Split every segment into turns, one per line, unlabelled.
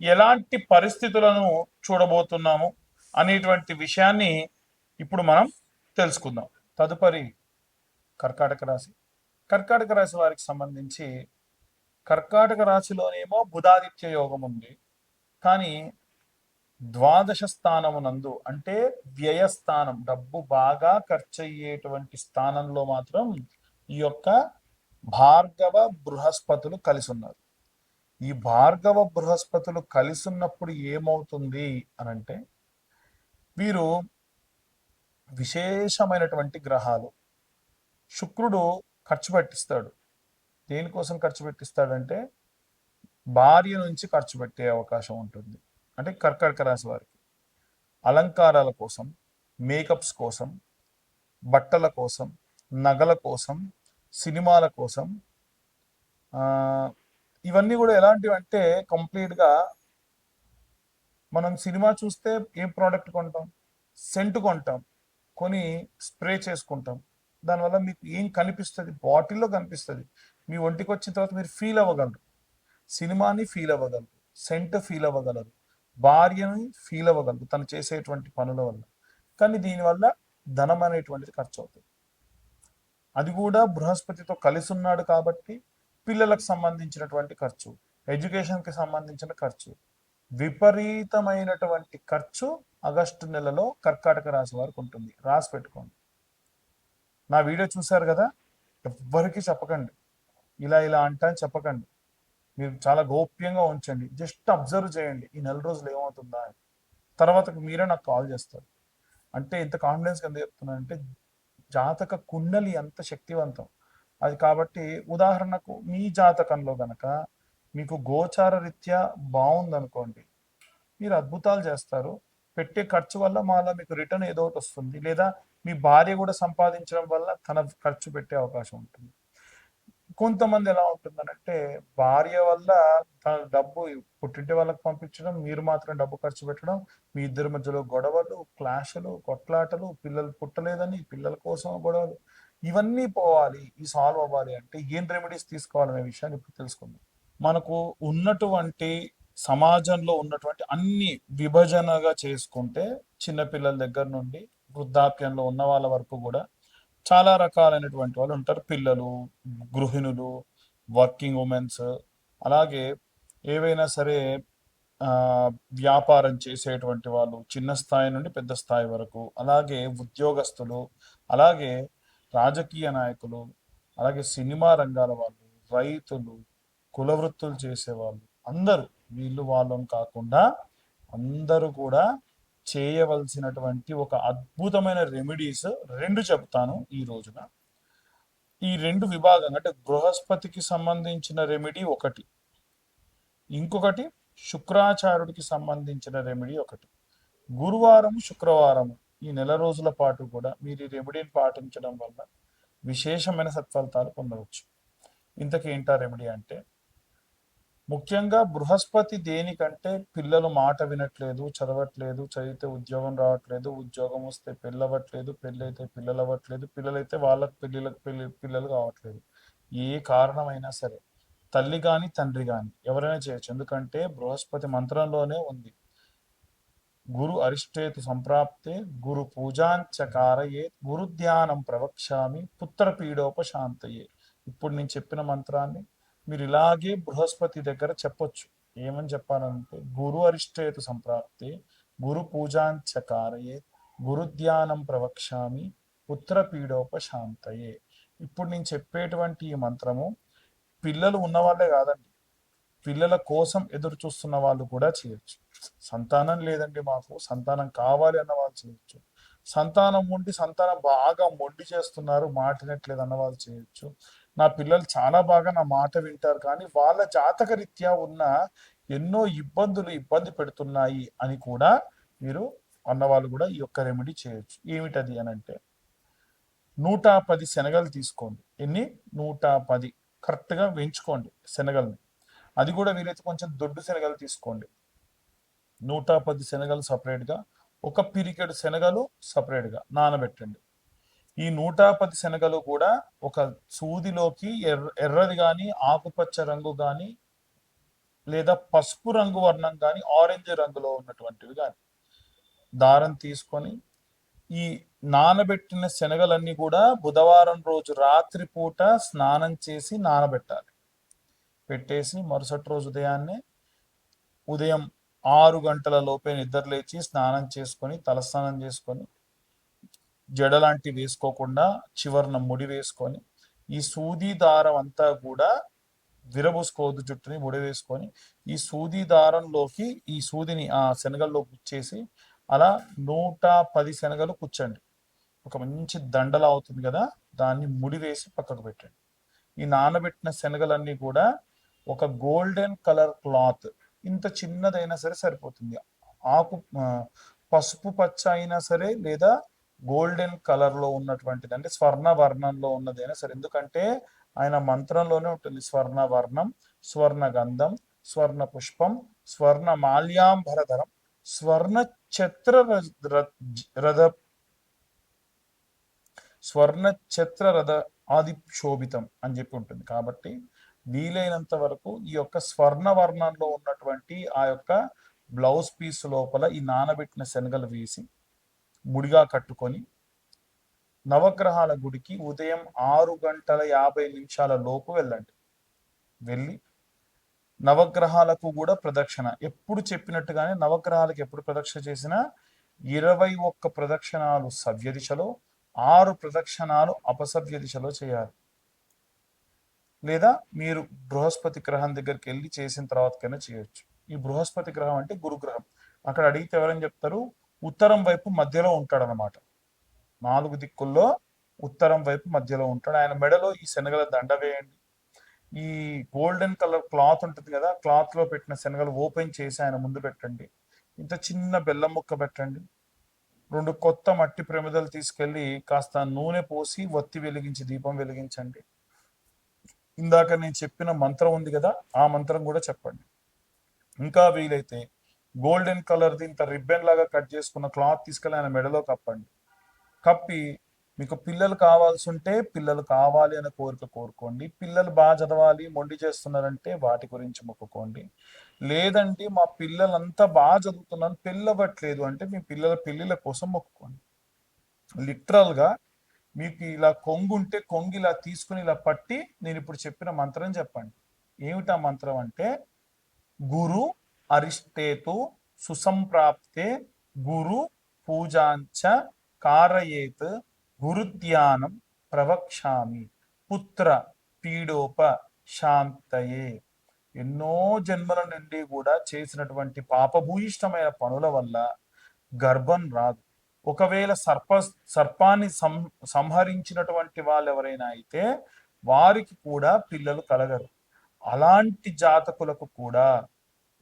ఎలాంటి పరిస్థితులను చూడబోతున్నాము అనేటువంటి విషయాన్ని ఇప్పుడు మనం తెలుసుకుందాం. తదుపరి కర్కాటక రాశి. కర్కాటక రాశి వారికి సంబంధించి కర్కాటక రాశిలోనేమో బుధాదిత్య యోగం ఉంది. కానీ ద్వాదశ స్థానమునందు అంటే వ్యయస్థానం డబ్బు బాగా ఖర్చు అయ్యేటువంటి స్థానంలో మాత్రం ఈ యొక్క భార్గవ బృహస్పతులు కలిసి ఉన్నారు. ఈ భార్గవ బృహస్పతులు కలిసి ఉన్నప్పుడు ఏమవుతుంది అని అంటే వీరు విశేషమైనటువంటి గ్రహాలు. శుక్రుడు ఖర్చు పెట్టిస్తాడు. దేనికోసం ఖర్చు పెట్టిస్తాడంటే భార్య నుంచి ఖర్చు పెట్టే అవకాశం ఉంటుంది. అంటే కర్కటక రాశి వారికి. అలంకారాల కోసం మేకప్స్ కోసం బట్టల కోసం నగల కోసం సినిమాల కోసం ఇవన్నీ కూడా ఎలాంటివి అంటే కంప్లీట్గా మనం సినిమా చూస్తే ఏం ప్రోడక్ట్ కొంటాం? సెంట్ కొంటాం. కొని స్ప్రే చేసుకుంటాం. దానివల్ల మీకు ఏం కనిపిస్తుంది? బాటిల్లో కనిపిస్తుంది. మీ ఒంటికి వచ్చిన తర్వాత మీరు ఫీల్ అవ్వగలరు. సినిమాని ఫీల్ అవ్వగలరు. సెంట్ ఫీల్ అవ్వగలరు. భార్యని ఫీల్ అవ్వగలరు తను చేసేటువంటి పనుల వల్ల. కానీ దీనివల్ల ధనం అనేటువంటిది ఖర్చు అవుతుంది అది కూడా బృహస్పతితో కలిసి ఉన్నాడు కాబట్టి పిల్లలకు సంబంధించినటువంటి ఖర్చు ఎడ్యుకేషన్కి సంబంధించిన ఖర్చు విపరీతమైనటువంటి ఖర్చు ఆగస్టు నెలలో కర్కాటక రాశి వారికి ఉంటుంది. రాసి పెట్టుకోండి. నా వీడియో చూశారు కదా? ఎవ్వరికి చెప్పకండి. ఇలా ఇలా అంటా అని చెప్పకండి. మీరు చాలా గోప్యంగా ఉంచండి. జస్ట్ అబ్జర్వ్ చేయండి. ఈ నెల రోజులు ఏమవుతుందా అని. తర్వాత మీరే నాకు కాల్ చేస్తారు. అంటే ఇంత కాన్ఫిడెన్స్ కింద చెప్తున్నానంటే జాతక కుండలి ఎంత శక్తివంతం. అది కాబట్టి ఉదాహరణకు మీ జాతకంలో గనక మీకు గోచార రీత్యా బాగుందనుకోండి మీరు అద్భుతాలు చేస్తారు. పెట్టే ఖర్చు వల్ల మళ్ళీ మీకు రిటర్న్ ఏదో ఒకటి వస్తుంది. లేదా మీ భార్య కూడా సంపాదించడం వల్ల తన ఖర్చు పెట్టే అవకాశం ఉంటుంది. కొంతమంది ఎలా ఉంటుందనంటే భార్య వల్ల తన డబ్బు పుట్టింటి వాళ్ళకి పంపించడం మీరు మాత్రం డబ్బు ఖర్చు పెట్టడం మీ ఇద్దరి మధ్యలో గొడవలు క్లాషులు కొట్లాటలు పిల్లలు పుట్టలేదని పిల్లల కోసం గొడవలు ఇవన్నీ పోవాలి ఈ సాల్వ్ అవ్వాలి అంటే ఏం రెమెడీస్ తీసుకోవాలనే విషయాన్ని ఇప్పుడు తెలుసుకుందాం. మనకు ఉన్నటువంటి సమాజంలో ఉన్నటువంటి అన్ని విభజనగా చేసుకుంటే చిన్నపిల్లల దగ్గర నుండి వృద్ధాప్యంలో ఉన్న వాళ్ళ వరకు కూడా చాలా రకాలైనటువంటి వాళ్ళు ఉంటారు. పిల్లలు గృహిణులు వర్కింగ్ ఉమెన్స్ అలాగే ఏవైనా సరే వ్యాపారం చేసేటువంటి వాళ్ళు చిన్న స్థాయి నుండి పెద్ద స్థాయి వరకు అలాగే ఉద్యోగస్తులు అలాగే రాజకీయ నాయకులు అలాగే సినిమా రంగాల వాళ్ళు రైతులు కులవృత్తులు చేసేవాళ్ళు అందరూ వీళ్ళు వాళ్ళని కాకుండా అందరూ కూడా చేయవలసినటువంటి ఒక అద్భుతమైన రెమెడీస్ రెండు చెప్తాను ఈ రోజున. ఈ రెండు విభాగం అంటే బృహస్పతికి సంబంధించిన రెమెడీ ఒకటి ఇంకొకటి శుక్రాచార్యుడికి సంబంధించిన రెమెడీ ఒకటి. గురువారం శుక్రవారం ఈ నెల రోజుల పాటు కూడా మీరు ఈ రెమెడీని పాటించడం వల్ల విశేషమైన సత్ఫలితాలు పొందవచ్చు. ఇంతకీ ఏంటా రెమెడీ అంటే ముఖ్యంగా బృహస్పతి దేనికంటే పిల్లలు మాట వినట్లేదు చదవట్లేదు చదివితే ఉద్యోగం రావట్లేదు ఉద్యోగం వస్తే పెళ్ళవట్లేదు పెళ్ళైతే పిల్లలు అవ్వట్లేదు పిల్లలైతే వాళ్ళకి పెళ్ళిళ్ళకి పెళ్ళి పిల్లలు కావట్లేదు. ఏ కారణమైనా సరే తల్లి కానీ తండ్రి కానీ ఎవరైనా చేయొచ్చు. ఎందుకంటే బృహస్పతి మంత్రంలోనే ఉంది. గురు అరిష్టేతు సంప్రాప్తే గురు పూజాంచకారయే గురు ధ్యానం ప్రవక్ష్యామి పుత్ర పీడోపశాంతయే. ఇప్పుడు నేను చెప్పిన మంత్రాన్ని మీరు ఇలాగే బృహస్పతి దగ్గర చెప్పొచ్చు. ఏమని చెప్పాలంటే గురు అరిష్టేతు సంప్రాప్తి గురు పూజాంచకారయే గురు ధ్యానం ప్రవక్ష్యామి పుత్ర పీడోపశాంతయే. ఇప్పుడు నేను చెప్పేటువంటి ఈ మంత్రము పిల్లలు ఉన్నవాళ్ళే కాదండి. పిల్లల కోసం ఎదురు చూస్తున్న వాళ్ళు కూడా చేయొచ్చు. సంతానం లేదండి మాకు. సంతానం కావాలి అన్న వాళ్ళు చేయొచ్చు. సంతానం ఉండి సంతానం బాగా మొండి చేస్తున్నారు మాటినట్లేదు అన్న వాళ్ళు చేయొచ్చు. నా పిల్లలు చాలా బాగా నా మాట వింటారు కానీ వాళ్ళ జాతక రీత్యా ఉన్న ఎన్నో ఇబ్బందులు ఇబ్బంది పెడుతున్నాయి అని కూడా మీరు అన్నవాళ్ళు కూడా ఈ యొక్క రెమెడీ చేయొచ్చు. ఏమిటది అని అంటే నూట పది శనగలు తీసుకోండి. ఎన్ని? నూట పది. కరెక్ట్గా వేయించుకోండి శనగల్ని. అది కూడా వీలైతే కొంచెం దొడ్డు శనగలు తీసుకోండి. నూట పది శనగలు సపరేట్గా ఒక పిరికెడు శనగలు సపరేట్గా నానబెట్టండి. ఈ నూట పది శనగలు కూడా ఒక సూదిలోకి ఎర్ర ఎర్రది కానీ ఆకుపచ్చ రంగు కానీ లేదా పసుపు రంగు వర్ణం కానీ ఆరెంజ్ రంగులో ఉన్నటువంటివి కానీ దారం తీసుకొని ఈ నానబెట్టిన శనగలన్నీ కూడా బుధవారం రోజు రాత్రి పూట స్నానం చేసి నానబెట్టాలి. పెట్టేసి మరుసటి రోజు ఉదయాన్నే ఉదయం ఆరు గంటల లోపే నిద్ర లేచి స్నానం చేసుకొని తలస్నానం చేసుకొని జడ లాంటివి వేసుకోకుండా చివరన ముడి వేసుకొని ఈ సూది దారం అంతా కూడా విరబూసుకోవద్దు జుట్టుని ముడి వేసుకొని ఈ సూది దారంలోకి ఈ సూదిని ఆ శనగల్లో గుచ్చేసి అలా నూట పది శనగలు కూర్చోండి. ఒక మంచి దండలా అవుతుంది కదా దాన్ని ముడి వేసి పక్కకు పెట్టండి. ఈ నానబెట్టిన శనగలన్నీ కూడా ఒక గోల్డెన్ కలర్ క్లాత్ ఇంత చిన్నదైనా సరే సరిపోతుంది. ఆకు పసుపు పచ్చ అయినా సరే లేదా గోల్డెన్ కలర్లో ఉన్నటువంటిది అంటే స్వర్ణ వర్ణంలో ఉన్నదైనా సరే. ఎందుకంటే ఆయన మంత్రంలోనే ఉంటుంది స్వర్ణ వర్ణం స్వర్ణ గంధం స్వర్ణ పుష్పం స్వర్ణ మాల్యాంబరధరం స్వర్ణ ఛత్ర రథ- రథ- రథ స్వర్ణ ఛత్ర రథ ఆది శోభితం అని చెప్పి ఉంటుంది. కాబట్టి వీలైనంత వరకు ఈ యొక్క స్వర్ణ వర్ణంలో ఉన్నటువంటి ఆ యొక్క బ్లౌజ్ పీస్ లోపల ఈ నానబెట్టిన శనగలు వేసి ముడిగా కట్టుకొని నవగ్రహాల గుడికి ఉదయం ఆరు గంటల యాభై నిమిషాల లోపు వెళ్ళండి. వెళ్ళి నవగ్రహాలకు కూడా ప్రదక్షిణ. ఎప్పుడు చెప్పినట్టుగానే నవగ్రహాలకు ఎప్పుడు ప్రదక్షిణ చేసినా ఇరవై ఒక్క ప్రదక్షిణాలు సవ్య దిశలో ఆరు ప్రదక్షిణాలు అపసవ్య దిశలో చేయాలి. లేదా మీరు బృహస్పతి గ్రహం దగ్గరికి వెళ్ళి చేసిన తర్వాతకైనా చేయొచ్చు. ఈ బృహస్పతి గ్రహం అంటే గురుగ్రహం అక్కడ అడిగితే ఎవరని చెప్తారు? ఉత్తరం వైపు మధ్యలో ఉంటాడు అనమాట నాలుగు దిక్కుల్లో ఉత్తరం వైపు మధ్యలో ఉంటాడు. ఆయన మెడలో ఈ శనగల దండ వేయండి. ఈ గోల్డెన్ కలర్ క్లాత్ ఉంటుంది కదా క్లాత్లో పెట్టిన శనగలు ఓపెన్ చేసి ఆయన ముందు పెట్టండి. ఇంత చిన్న బెల్లం ముక్క పెట్టండి. రెండు కొత్త మట్టి ప్రమిదలు తీసుకెళ్ళి కాస్త నూనె పోసి ఒత్తి వెలిగించి దీపం వెలిగించండి. ఇందాక నేను చెప్పిన మంత్రం ఉంది కదా ఆ మంత్రం కూడా చెప్పండి. ఇంకా వీలైతే గోల్డెన్ కలర్ ఇంత రిబ్బన్ లాగా కట్ చేసుకున్న క్లాత్ తీసుకెళ్ళి ఆయన మెడలో కప్పండి. కప్పి మీకు పిల్లలు కావాల్సి ఉంటే పిల్లలు కావాలి అనే కోరిక కోరుకోండి. పిల్లలు బాగా చదవాలి మొండి చేస్తున్నారంటే వాటి గురించి మొక్కుకోండి. లేదంటే మా పిల్లలంతా బాగా చదువుతున్నారు పెళ్ళవట్లేదు అంటే మీ పిల్లల పెళ్ళిళ్ళ కోసం మొక్కుకోండి. లిటరల్గా మీకు ఇలా కొంగు ఉంటే కొంగు ఇలా తీసుకుని ఇలా పట్టి నేను ఇప్పుడు చెప్పిన మంత్రం చెప్పండి. ఏమిటా మంత్రం అంటే గురు అరిష్టేతు సుసంప్రాప్తే గురు పూజాంచ కారయేత్ గురుధ్యానం ప్రవక్ష్యామి పుత్ర పీడోప శాంతయే ఎన్నో జన్మల నుండి కూడా చేసినటువంటి పాపభూయిష్టమైన పనుల వల్ల గర్భం రాదు. ఒకవేళ సర్ప సర్పాన్ని సం సంహరించినటువంటి వాళ్ళు ఎవరైనా అయితే వారికి కూడా పిల్లలు కలగరు. అలాంటి జాతకులకు కూడా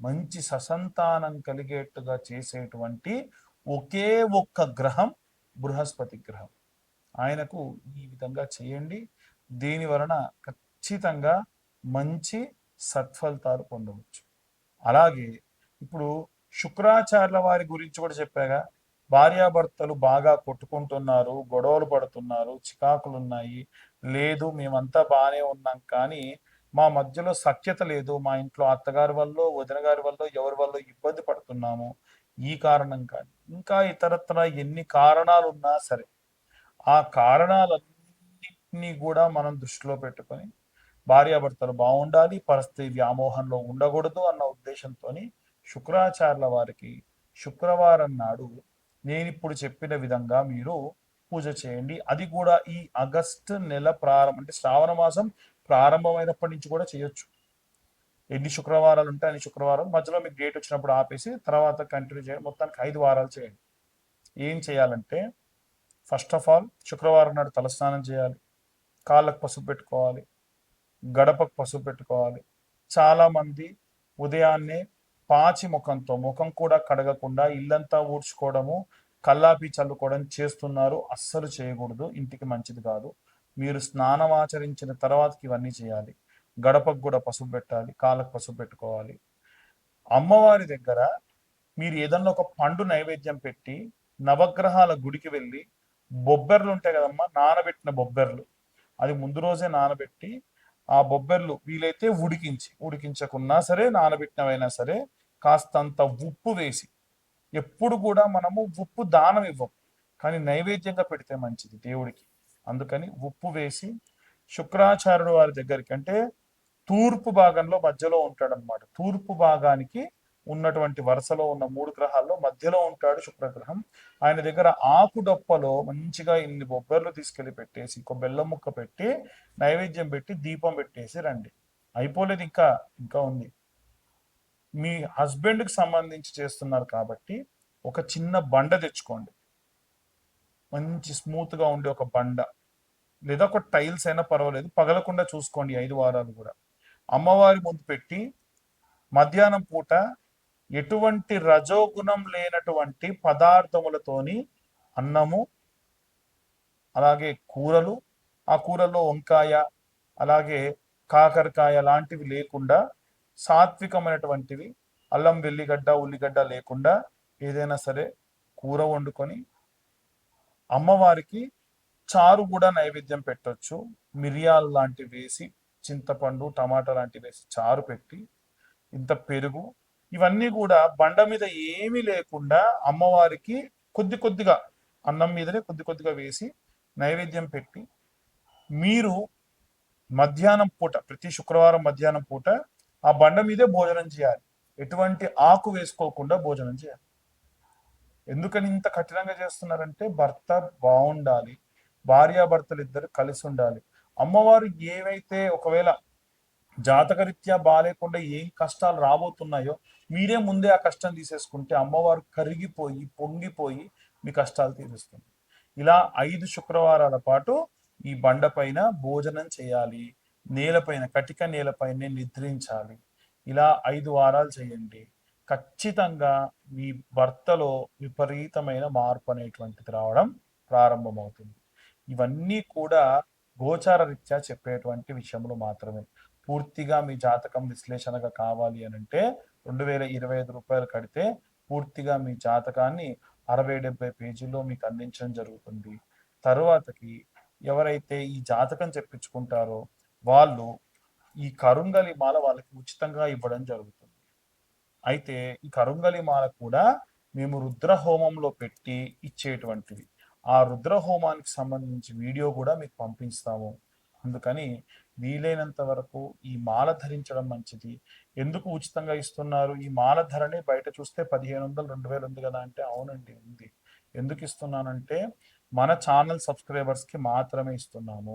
మంచి ససంతానం కలిగేట్టుగా చేసేటువంటి ఒకే ఒక్క గ్రహం బృహస్పతి గ్రహం. ఆయనకు ఈ విధంగా చేయండి. దీని వలన ఖచ్చితంగా మంచి సత్ఫలితాలు పొందవచ్చు. అలాగే ఇప్పుడు శుక్రాచార్యుల వారి గురించి కూడా చెప్పాగా భార్యాభర్తలు బాగా కొట్టుకుంటున్నారు గొడవలు పడుతున్నారు చికాకులు ఉన్నాయి లేదు మేమంతా బాగానే ఉన్నాం కానీ మా మధ్యలో సఖ్యత లేదు. మా ఇంట్లో అత్తగారి వల్ల వదిన గారి వల్ల ఎవరి వల్ల ఇబ్బంది పడుతున్నాము? ఈ కారణం కానీ. ఇంకా ఇతరత్ర ఎన్ని కారణాలు ఉన్నా సరే ఆ కారణాలన్నింటినీ కూడా మనం దృష్టిలో పెట్టుకొని భార్యాభర్తలు బాగుండాలి పరిస్థితి వ్యామోహంలో ఉండకూడదు అన్న ఉద్దేశంతో శుక్రాచార్యుల వారికి శుక్రవారం నాడు నేను ఇప్పుడు చెప్పిన విధంగా మీరు పూజ చేయండి. అది కూడా ఈ ఆగస్టు నెల ప్రారంభం అంటే శ్రావణ మాసం ప్రారంభమైనప్పటి నుంచి కూడా చేయొచ్చు. ఎన్ని శుక్రవారాలు ఉంటే అన్ని శుక్రవారం. మధ్యలో మీకు డేట్ వచ్చినప్పుడు ఆపేసి తర్వాత కంటిన్యూ చేయండి. మొత్తానికి ఐదు వారాలు చేయండి. ఏం చేయాలంటే ఫస్ట్ ఆఫ్ ఆల్ శుక్రవారం నాడు తలస్నానం చేయాలి. కాళ్ళకు పసుపు పెట్టుకోవాలి. గడపకు పసుపు పెట్టుకోవాలి. చాలామంది ఉదయాన్నే పాచి ముఖంతో ముఖం కూడా కడగకుండా ఇల్లంతా ఊడ్చుకోవడము కల్లాపి చల్లుకోవడం చేస్తున్నారు. అస్సలు చేయకూడదు. ఇంటికి మంచిది కాదు. మీరు స్నానం ఆచరించిన తర్వాతకి ఇవన్నీ చేయాలి. గడపకు కూడా పసుపు పెట్టాలి. కాళ్ళకు పసుపు పెట్టుకోవాలి. అమ్మవారి దగ్గర మీరు ఏదన్నా ఒక పండు నైవేద్యం పెట్టి నవగ్రహాల గుడికి వెళ్ళి బొబ్బెర్లు ఉంటాయి కదమ్మా నానబెట్టిన బొబ్బెర్లు. అది ముందు రోజే నానబెట్టి ఆ బొబ్బెర్లు వీలైతే ఉడికించి ఉడికించకున్నా సరే నానబెట్టినవైనా సరే కాస్తంత ఉప్పు వేసి ఎప్పుడు కూడా మనము ఉప్పు దానం ఇవ్వం కానీ నైవేద్యంగా పెడితే మంచిది దేవుడికి. అందుకని ఉప్పు వేసి శుక్రాచార్యుడు వారి దగ్గరికి అంటే తూర్పు భాగంలో మధ్యలో ఉంటాడు అనమాట తూర్పు భాగానికి ఉన్నటువంటి వరుసలో ఉన్న మూడు గ్రహాల్లో మధ్యలో ఉంటాడు శుక్రగ్రహం. ఆయన దగ్గర ఆకు డొప్పలో మంచిగా ఇన్ని బొబ్బర్లు తీసుకెళ్ళి పెట్టేసి ఇంకో బెల్లం ముక్క పెట్టి నైవేద్యం పెట్టి దీపం పెట్టేసి రండి. అయిపోలేదు ఇంకా ఇంకా ఉంది. మీ హస్బెండ్కి సంబంధించి చేస్తున్నారు కాబట్టి ఒక చిన్న బండ తెచ్చుకోండి. మంచి స్మూత్గా ఉండే ఒక బండ. లేదా ఒక టైల్స్ అయినా పర్వాలేదు. పగలకుండా చూసుకోండి ఐదు వారాలు కూడా. అమ్మవారి ముందు పెట్టి మధ్యాహ్నం పూట ఎటువంటి రజోగుణం లేనటువంటి పదార్థములతోని అన్నము అలాగే కూరలు ఆ కూరల్లో వంకాయ అలాగే కాకరకాయ లాంటివి లేకుండా సాత్వికమైనటువంటివి అల్లం వెల్లిగడ్డ ఉల్లిగడ్డ లేకుండా ఏదైనా సరే కూర వండుకొని అమ్మవారికి చారు కూడా నైవేద్యం పెట్టొచ్చు. మిరియాలు లాంటివి వేసి చింతపండు టమాటా లాంటివి వేసి చారు పెట్టి ఇంత పెరుగు ఇవన్నీ కూడా బండ మీద ఏమీ లేకుండా అమ్మవారికి కొద్ది కొద్దిగా అన్నం మీదనే కొద్ది కొద్దిగా వేసి నైవేద్యం పెట్టి మీరు మధ్యాహ్నం పూట ప్రతి శుక్రవారం మధ్యాహ్నం పూట ఆ బండ మీదే భోజనం చేయాలి. ఎటువంటి ఆకు వేసుకోకుండా భోజనం చేయాలి. ఎందుకని ఇంత కఠినంగా చేస్తున్నారంటే భర్త బాగుండాలి భార్యాభర్తలు ఇద్దరు కలిసి ఉండాలి. అమ్మవారు ఏవైతే ఒకవేళ జాతకరీత్యా బాగాలేకుండా ఏం కష్టాలు రాబోతున్నాయో మీరే ముందే ఆ కష్టం తీసేసుకుంటే అమ్మవారు కరిగిపోయి పొంగిపోయి మీ కష్టాలు తీరుస్తుంది. ఇలా ఐదు శుక్రవారాల పాటు ఈ బండ పైన భోజనం చేయాలి. నేలపైన కటిక నేలపైనే నిద్రించాలి. ఇలా ఐదు వారాలు చేయండి. ఖచ్చితంగా మీ భర్తలో విపరీతమైన మార్పు అనేటువంటిది రావడం ప్రారంభమవుతుంది. ఇవన్నీ కూడా గోచార రీత్యా చెప్పేటువంటి విషయములు మాత్రమే. పూర్తిగా మీ జాతకం విశ్లేషణగా కావాలి అని అంటే రెండు వేల ఇరవై ఐదు రూపాయలు కడితే పూర్తిగా మీ జాతకాన్ని అరవై డెబ్బై పేజీల్లో మీకు అందించడం జరుగుతుంది. తరువాతకి ఎవరైతే ఈ జాతకం చెప్పించుకుంటారో వాళ్ళు ఈ కరుంగలి మాల వాళ్ళకి ఉచితంగా ఇవ్వడం జరుగుతుంది. అయితే ఈ కరుంగలి మాల కూడా మేము రుద్ర హోమంలో పెట్టి ఇచ్చేటువంటివి ఆ రుద్ర హోమానికి సంబంధించి వీడియో కూడా మీకు పంపిస్తాము. అందుకని వీలైనంత వరకు ఈ మాల ధరించడం మంచిది. ఎందుకు ఉచితంగా ఇస్తున్నారు? ఈ మాల ధరని బయట చూస్తే పదిహేను వందలు రెండు వేలు ఉంది కదా అంటే అవునండి ఉంది. ఎందుకు ఇస్తున్నానంటే మన ఛానల్ సబ్స్క్రైబర్స్కి మాత్రమే ఇస్తున్నాము.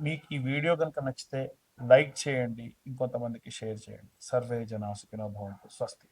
మీకు ఈ వీడియో కనుక నచ్చితే లైక్ చేయండి ఇంకొంతమందికి షేర్ చేయండి. సర్వే జనాసుకినో భవంతు. స్వస్తి.